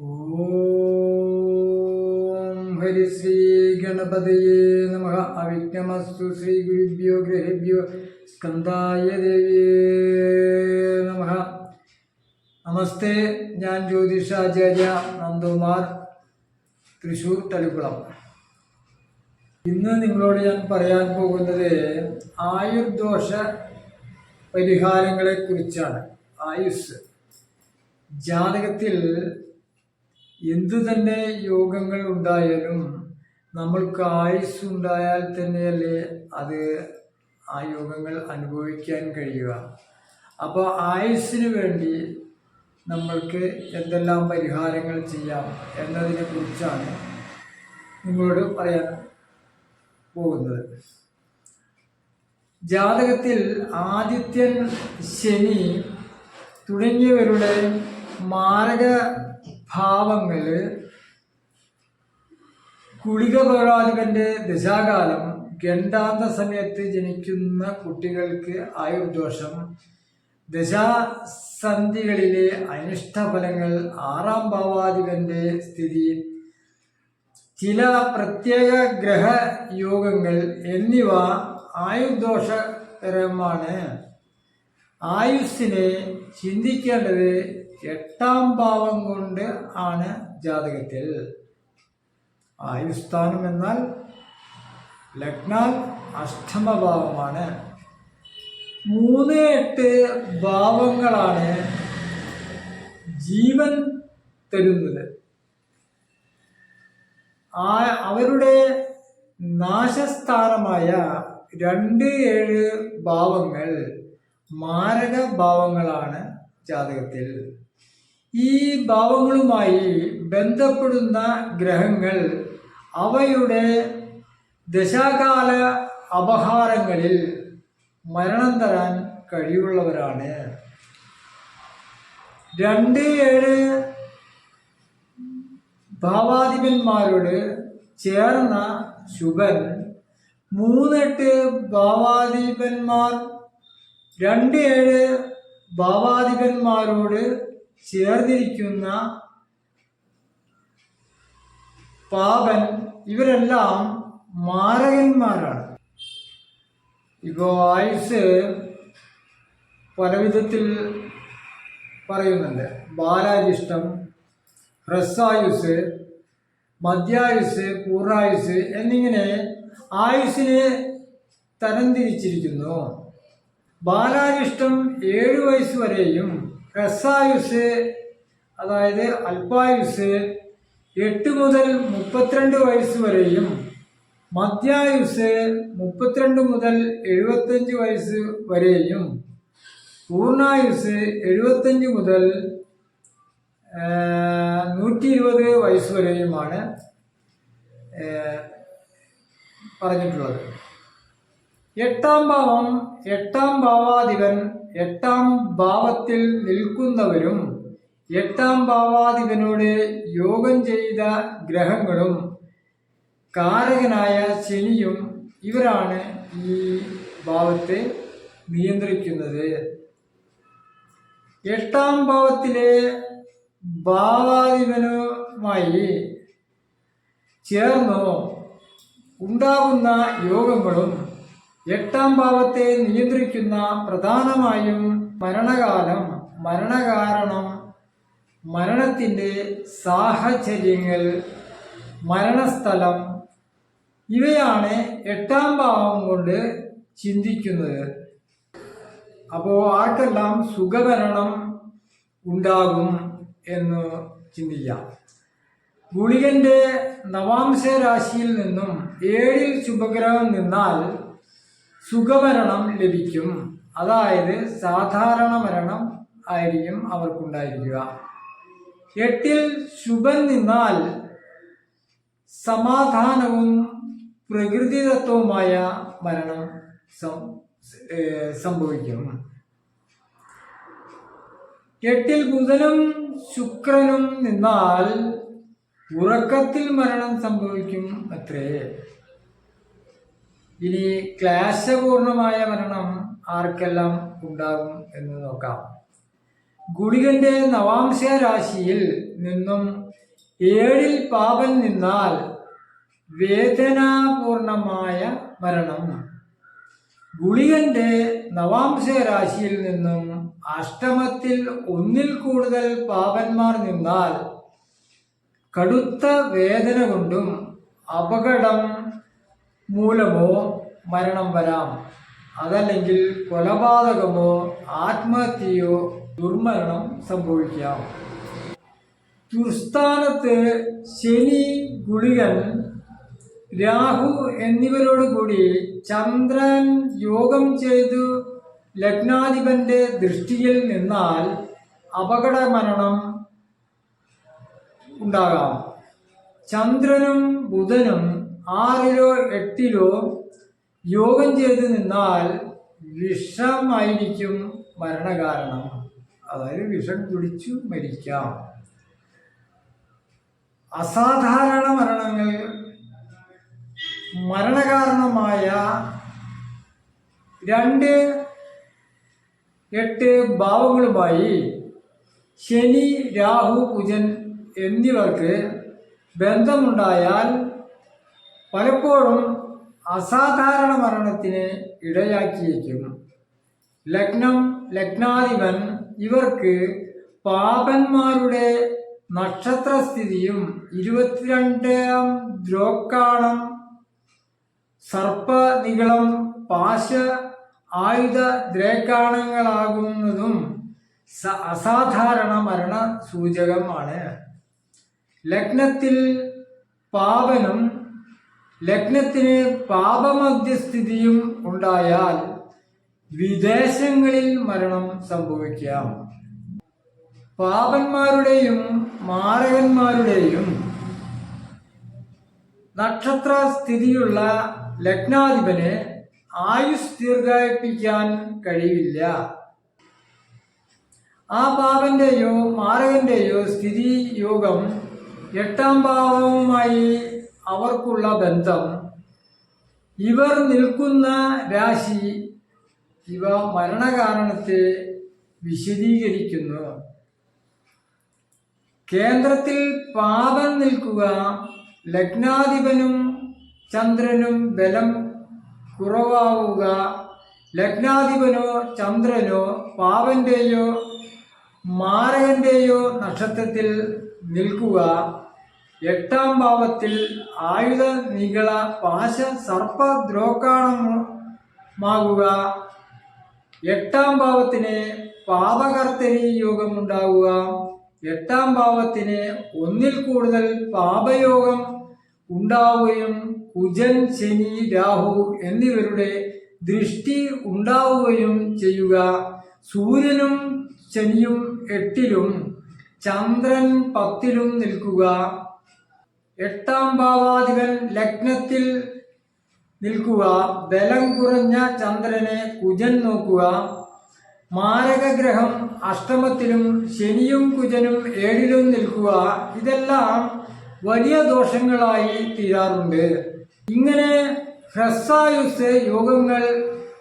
ഓം ഹരിശ്രീ ഗണപതയേ നമ. അവിഘ്നമസ്തു ശ്രീ ഗുരുഭ്യോ ഗ്രഹേഭ്യോ സ്കന്ധായ ദേവിയേ നമ. നമസ്തേ ഞാൻ ജ്യോതിഷാചാര്യ നന്ദകുമാർ തൃശൂർ തളിക്കുളം. ഇന്ന് നിങ്ങളോട് ഞാൻ പറയാൻ പോകുന്നത് ആയുർദോഷ പരിഹാരങ്ങളെക്കുറിച്ചാണ്. ആയുസ്. ജാതകത്തിൽ എന്തു തന്നെ യോഗങ്ങൾ ഉണ്ടായാലും നമ്മൾക്ക് ആയുസ് ഉണ്ടായാൽ തന്നെയല്ലേ അത് ആ യോഗങ്ങൾ അനുഭവിക്കാൻ കഴിയുക. അപ്പോൾ ആയുസ്സിന് വേണ്ടി നമ്മൾക്ക് എന്തെല്ലാം പരിഹാരങ്ങൾ ചെയ്യാം എന്നതിനെ കുറിച്ചാണ് നിങ്ങളോട് പറയാൻ പോകുന്നത്. ജാതകത്തിൽ ആദിത്യൻ ശനി തുടങ്ങിയവരുടെ മാരക ഭാവങ്ങൾ കുളികപൗരാധിപന്റെ ദശാകാലം ഗണ്ടാന്ത സമയത്ത് ജനിക്കുന്ന കുട്ടികൾക്ക് ആയുർദോഷം ദശാസന്ധികളിലെ അനിഷ്ടഫലങ്ങൾ ആറാം ഭാവാധിപന്റെ സ്ഥിതി. ചില പ്രത്യേക ഗ്രഹയോഗങ്ങൾ എന്നിവ ആയുർദോഷകരമാണ്. ആയുസ്സിനെ ചിന്തിക്കേണ്ടത് എട്ടാം ഭാവം കൊണ്ട് ആണ് ജാതകത്തിൽ ആയുസ്ഥാനം എന്നാൽ ലഗ്നാൽ അഷ്ടമഭാവമാണ്. മൂന്ന് എട്ട് ഭാവങ്ങളാണ് ജീവൻ തരുന്നത്. ആ അവരുടെ നാശസ്ഥാനമായ രണ്ട് ഏഴ് ഭാവങ്ങൾ മാരക ഭാവങ്ങളാണ് ജാതകത്തിൽ. ഈ ഭാവങ്ങളുമായി ബന്ധപ്പെടുന്ന ഗ്രഹങ്ങൾ അവയുടെ ദശാകാല അപഹാരങ്ങളിൽ മരണം തരാൻ കഴിവുള്ളവരാണ്. രണ്ട് ഏഴ് ഭാവാധിപന്മാരോട് ചേർന്ന ശുഭൻ മൂന്നെട്ട് ഭാവാധിപന്മാർ രണ്ട് ഏഴ് ഭാവാധിപന്മാരോട് ചേർന്നിരിക്കുന്ന പാപൻ ഇവരെല്ലാം മാരകന്മാരാണ്. ഇപ്പോൾ ആയുസ് പലവിധത്തിൽ പറയുന്നുണ്ട്. ബാലാരിഷ്ടം ഹ്രസ്വായുസ് മധ്യായുസ് പൂർണായുസ് എന്നിങ്ങനെ ആയുസിനെ തരംതിരിച്ചിരിക്കുന്നു. ബാലാരിഷ്ടം ഏഴ് വയസ്സ് വരെയും ഹ്രസ്വായുസ് അതായത് അല്പായുസ് എട്ട് മുതൽ മുപ്പത്തിരണ്ട് വയസ്സ് വരെയും മധ്യായുസ് മുപ്പത്തിരണ്ട് മുതൽ എഴുപത്തഞ്ച് വയസ്സ് വരെയും പൂർണായുസ് എഴുപത്തഞ്ച് മുതൽ നൂറ്റി ഇരുപത് വയസ്സ് വരെയുമാണ് പറഞ്ഞിട്ടുള്ളത്. എട്ടാം ഭാവം എട്ടാം ഭാവാധിപൻ എട്ടാം ഭാവത്തിൽ നിൽക്കുന്നവരും എട്ടാം ഭാവാധിപനോട് യോഗം ചെയ്ത ഗ്രഹങ്ങളും കാരകനായ ശനിയും ഇവരാണ് ഈ ഭാവത്തെ നിയന്ത്രിക്കുന്നത്. എട്ടാം ഭാവത്തിലെ ഭാവാധിപനുമായി ചേർന്നോ ഉണ്ടാകുന്ന യോഗങ്ങളും എട്ടാം ഭാവത്തെ നിയന്ത്രിക്കുന്ന പ്രധാനമായും മരണകാലം മരണകാരണം മരണത്തിന്റെ സാഹചര്യങ്ങൾ മരണസ്ഥലം ഇവയാണ് എട്ടാം ഭാവം കൊണ്ട് ചിന്തിക്കുന്നത്. അപ്പോൾ ആർക്കെല്ലാം സുഖഭരണം ഉണ്ടാകും എന്ന് ചിന്തിക്കാം. ഗുളികന്റെ നവാംശ രാശിയിൽ നിന്നും ഏഴിൽ ശുഭഗ്രഹം നിന്നാൽ സുഖമരണം ലഭിക്കും. അതായത് സാധാരണ മരണം ആയിരിക്കും അവർക്കുണ്ടായിരിക്കുക. എട്ടിൽ ശുഭൻ നിന്നാൽ സമാധാനവും പ്രകൃതിദത്തവുമായ മരണം സംഭവിക്കും. എട്ടിൽ ബുധനും ശുക്രനും നിന്നാൽ ഉറക്കത്തിൽ മരണം സംഭവിക്കും അത്രേ. ഇനി ക്ലേശപൂർണമായ മരണം ആർക്കെല്ലാം ഉണ്ടാകും എന്ന് നോക്കാം. ഗുളികന്റെ നവാംശ രാശിയിൽ നിന്നും ഏഴിൽ പാപൻ നിന്നാൽ വേദനാപൂർണമായ മരണം. ഗുളികന്റെ നവാംശ രാശിയിൽ നിന്നും അഷ്ടമത്തിൽ ഒന്നിൽ കൂടുതൽ പാപന്മാർ നിന്നാൽ കടുത്ത വേദന കൊണ്ടും അപകടം മൂലമോ മരണം വരാം. അതല്ലെങ്കിൽ കൊലപാതകമോ ആത്മഹത്യയോ ദുർമരണം സംഭവിക്കാം. ദുർസ്ഥാനത്ത് ശനി ഗുളികൻ രാഹു എന്നിവരോട് കൂടി ചന്ദ്രൻ യോഗം ചെയ്തു ലഗ്നാധിപന്റെ ദൃഷ്ടിയിൽ നിന്നാൽ അപകട മരണം ഉണ്ടാകാം. ചന്ദ്രനും ബുധനും ആറിലോ എട്ടിലോ യോഗം ചെയ്ത് നിന്നാൽ വിഷമായിരിക്കും മരണകാരണം. അതായത് വിഷം കുടിച്ചു മരിക്കാം. അസാധാരണ മരണങ്ങൾ മരണകാരണമായ രണ്ട് എട്ട് ഭാവങ്ങളുമായി ശനി രാഹു കുജൻ എന്നിവർക്ക് ബന്ധമുണ്ടായാൽ പലപ്പോഴും അസാധാരണ മരണത്തിന് ഇടയാക്കിയേക്കും. ലഗ്നം ലഗ്നാധിപൻ ഇവർക്ക് പാപന്മാരുടെ നക്ഷത്രസ്ഥിതിയും ഇരുപത്തിരണ്ടാം ദ്രോക്കാണം സർപ്പനികളം പാശ ആയുധ ദ്രേക്കാണങ്ങളാകുന്നതും അസാധാരണ മരണ സൂചകമാണ് ലഗ്നത്തിൽ പാപനും ലഗ്നത്തിന് പാപമധ്യസ്ഥിതിയും ഉണ്ടായാൽ വിദേശങ്ങളിൽ മരണം സംഭവിക്കാം. പാപന്മാരുടെയും മാരകന്മാരുടെയും നക്ഷത്ര സ്ഥിതിയുള്ള ലഗ്നാധിപന് ആയുസ് ദീർഘായിപ്പിക്കാൻ കഴിയില്ല. ആ പാപന്റെയോ മാരകന്റെയോ സ്ഥിതി യോഗം എട്ടാം ഭാവവുമായി അവർക്കുള്ള ബന്ധം. ഇവർ നിൽക്കുന്ന രാശി ഇവ മരണകാരണത്തെ വിശദീകരിക്കുന്നു. കേന്ദ്രത്തിൽ പാപം നിൽക്കുക ലഗ്നാധിപനും ചന്ദ്രനും ബലം കുറവാവുക ലഗ്നാധിപനോ ചന്ദ്രനോ പാവന്റെയോ മാരകന്റെയോ നക്ഷത്രത്തിൽ നിൽക്കുക എട്ടാം ഭാവത്തിൽ ആയുധ നികള പാശ സർപ്പ ദ്രോക്കാണമാകുക. എട്ടാം ഭാവത്തിന് പാപകർത്തരി യോഗം ഉണ്ടാവുക എട്ടാം ഭാവത്തിന് ഒന്നിൽ കൂടുതൽ പാപയോഗം ഉണ്ടാവുകയും കുജൻ ശനി രാഹു എന്നിവരുടെ ദൃഷ്ടി ഉണ്ടാവുകയും ചെയ്യുക. സൂര്യനും ശനിയും എട്ടിലും ചന്ദ്രൻ പത്തിലും നിൽക്കുക. എട്ടാം ഭാവാധിപൻ ലഗ്നത്തിൽ നിൽക്കുക ബലം കുറഞ്ഞ ചന്ദ്രനെ കുജൻ നോക്കുക മാരകഗ്രഹം അഷ്ടമത്തിലും ശനിയും കുജനും ഏഴിലും നിൽക്കുക ഇതെല്ലാം വലിയ ദോഷങ്ങളായി തീരാറുണ്ട്. ഇങ്ങനെ ഹ്രസ്സായുസ് യോഗങ്ങൾ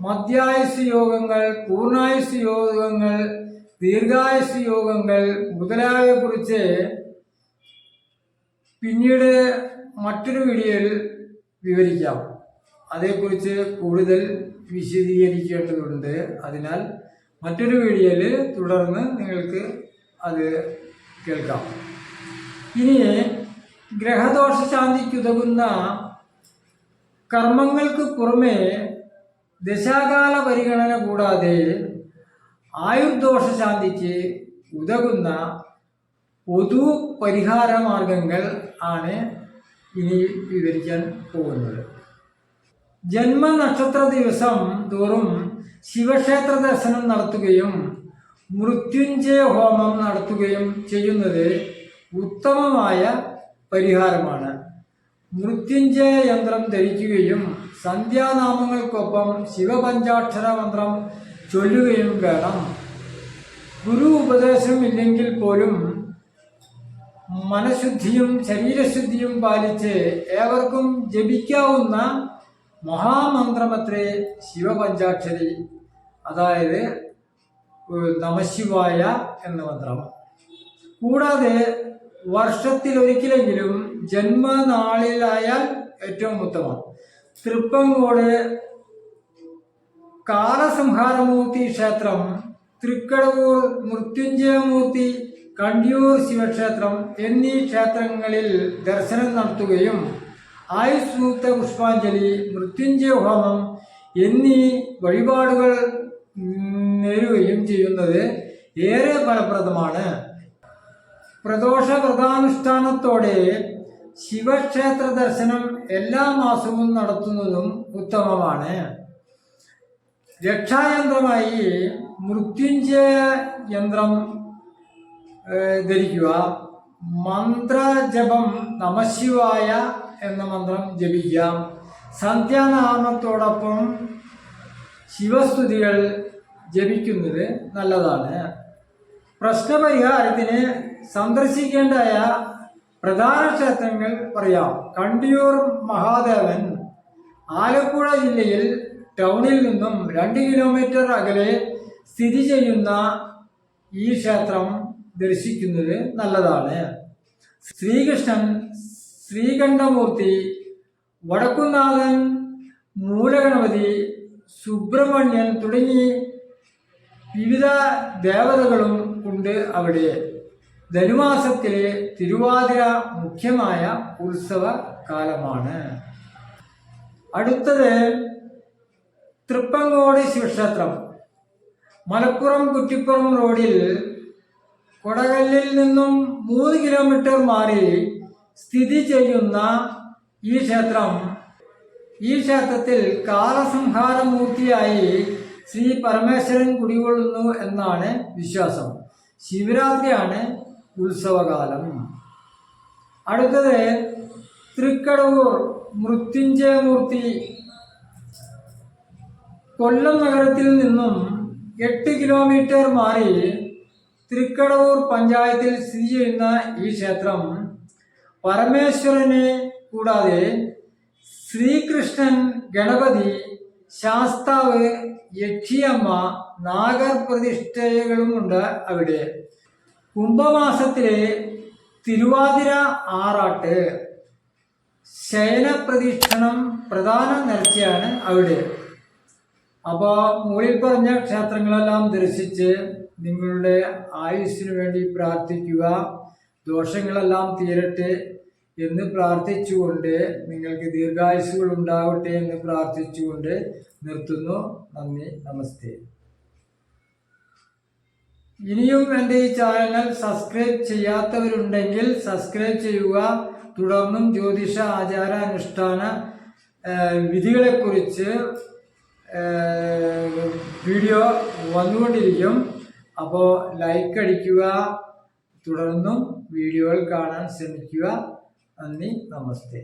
മധ്യായുസ് യോഗങ്ങൾ പൂർണായുസ് യോഗങ്ങൾ ദീർഘായുസ് യോഗങ്ങൾ മുതലായവയെ കുറിച്ച് പിന്നീട് മറ്റൊരു വീഡിയോയിൽ വിവരിക്കാം. അതേക്കുറിച്ച് കൂടുതൽ വിശദീകരിക്കേണ്ടതുണ്ട്. അതിനാൽ മറ്റൊരു വീഡിയോയിൽ തുടർന്ന് നിങ്ങൾക്ക് അത് കേൾക്കാം. ഇനി ഗ്രഹദോഷ ശാന്തിക്കുതകുന്ന കർമ്മങ്ങൾക്ക് പുറമേ ദശാകാല പരിഗണന കൂടാതെ ആയുർദോഷ ശാന്തിക്ക് ഉതകുന്ന പൊതു പരിഹാര മാർഗങ്ങൾ ആണ് ഇനി വിവരിക്കാൻ പോകുന്നത്. ജന്മനക്ഷത്ര ദിവസം തോറും ശിവക്ഷേത്ര ദർശനം നടത്തുകയും മൃത്യുഞ്ജയ ഹോമം നടത്തുകയും ചെയ്യുന്നത് ഉത്തമമായ പരിഹാരമാണ്. മൃത്യുഞ്ജയ യന്ത്രം ധരിക്കുകയും സന്ധ്യാനാമങ്ങൾക്കൊപ്പം ശിവപഞ്ചാക്ഷര മന്ത്രം ചൊല്ലുകയും വേണം. ഗുരു ഉപദേശം ഇല്ലെങ്കിൽ പോലും മനഃശുദ്ധിയും ശരീരശുദ്ധിയും പാലിച്ച് ഏവർക്കും ജപിക്കാവുന്ന മഹാമന്ത്രമത്രേ ശിവപഞ്ചാക്ഷരി. അതായത് നമശിവായ എന്ന മന്ത്രം. കൂടാതെ വർഷത്തിൽ ഒരിക്കലെങ്കിലും ജന്മനാളിലായാൽ ഏറ്റവും ഉത്തമം. തൃപ്പങ്കോട് കാലസംഹാരമൂർത്തി ക്ഷേത്രം തൃക്കടവൂർ മൃത്യുഞ്ജയമൂർത്തി കണ്ടിയൂർ ശിവക്ഷേത്രം എന്നീ ക്ഷേത്രങ്ങളിൽ ദർശനം നടത്തുകയും ആയുസ്സൂക്ത പുഷ്പാഞ്ജലി മൃത്യുഞ്ജയ ഹോമം എന്നീ വഴിപാടുകൾ നേരുകയും ചെയ്യുന്നത് ഏറെ ഫലപ്രദമാണ്. പ്രദോഷ വ്രതാനുഷ്ഠാനത്തോടെ ശിവക്ഷേത്ര ദർശനം എല്ലാ മാസവും നടത്തുന്നതും ഉത്തമമാണ്. രക്ഷായന്ത്രമായി മൃത്യുഞ്ജയ യന്ത്രം ധരിക്കുക. മന്ത്രജപം നമശിവായ എന്ന മന്ത്രം ജപിക്കാം സന്ധ്യാനാമത്തോടൊപ്പം ശിവസ്തുതികൾ ജപിക്കുന്നത് നല്ലതാണ്. പ്രശ്നപരിഹാരത്തിന് സന്ദർശിക്കേണ്ടതായ പ്രധാന ക്ഷേത്രങ്ങൾ പറയാം. കണ്ടിയൂർ മഹാദേവൻ ആലപ്പുഴ ജില്ലയിൽ ടൗണിൽ നിന്നും രണ്ട് കിലോമീറ്റർ അകലെ സ്ഥിതി ചെയ്യുന്ന ഈ ക്ഷേത്രം ദർശിക്കുന്നത് നല്ലതാണ്. ശ്രീകൃഷ്ണൻ ശ്രീകണ്ഠമൂർത്തി വടക്കുന്നാഥൻ മൂലഗണപതി സുബ്രഹ്മണ്യൻ തുടങ്ങി വിവിധ ദേവതകളും ഉണ്ട് അവിടെ. ധനുമാസത്തിലെ തിരുവാതിര മുഖ്യമായ ഉത്സവ കാലമാണ്. അടുത്തത് തൃപ്പങ്കോട് ശിവക്ഷേത്രം മലപ്പുറം കുറ്റിപ്പുറം റോഡിൽ കൊടകല്ലിൽ നിന്നും മൂന്ന് കിലോമീറ്റർ മാറി സ്ഥിതി ചെയ്യുന്ന ഈ ക്ഷേത്രം. ഈ ക്ഷേത്രത്തിൽ കാലസംഹാരമൂർത്തിയായി ശ്രീ പരമേശ്വരൻ കുടികൊള്ളുന്നു എന്നാണ് വിശ്വാസം. ശിവരാത്രിയാണ് ഉത്സവകാലം. അടുത്തത് തൃക്കടവൂർ മൃത്യുഞ്ജയമൂർത്തി. കൊല്ലം നഗരത്തിൽ നിന്നും എട്ട് കിലോമീറ്റർ മാറി തൃക്കടവൂർ പഞ്ചായത്തിൽ സ്ഥിതി ചെയ്യുന്ന ഈ ക്ഷേത്രം പരമേശ്വരനെ കൂടാതെ ശ്രീകൃഷ്ണൻ ഗണപതി ശാസ്താവ് യക്ഷിയമ്മ നാഗർ പ്രതിഷ്ഠകളുമുണ്ട് അവിടെ. കുംഭമാസത്തിലെ തിരുവാതിര ആറാട്ട് ശയനപ്രതിഷ്ഠണം പ്രധാന നേർച്ചയാണ് അവിടെ. അപ്പോൾ മുകളിൽ പറഞ്ഞ ക്ഷേത്രങ്ങളെല്ലാം ദർശിച്ച് നിങ്ങളുടെ ആയുസ്സിനു വേണ്ടി പ്രാർത്ഥിക്കുക. ദോഷങ്ങളെല്ലാം തീരട്ടെ എന്ന് പ്രാർത്ഥിച്ചുകൊണ്ട് നിങ്ങൾക്ക് ദീർഘായുസ്സുകൾ ഉണ്ടാവട്ടെ എന്ന് പ്രാർത്ഥിച്ചുകൊണ്ട് നിർത്തുന്നു. നന്ദി. നമസ്തേ. ഇനിയും എന്റെ ഈ ചാനൽ സബ്സ്ക്രൈബ് ചെയ്യാത്തവരുണ്ടെങ്കിൽ സബ്സ്ക്രൈബ് ചെയ്യുക. തുടർന്നും ജ്യോതിഷ ആചാര അനുഷ്ഠാന വിധികളെക്കുറിച്ച് വീഡിയോ വന്നുകൊണ്ടിരിക്കും. അപ്പോൾ ലൈക്ക് അടിക്കുക തുടർന്നും വീഡിയോകൾ കാണാൻ ശ്രമിക്കുക. നന്ദി നമസ്തേ.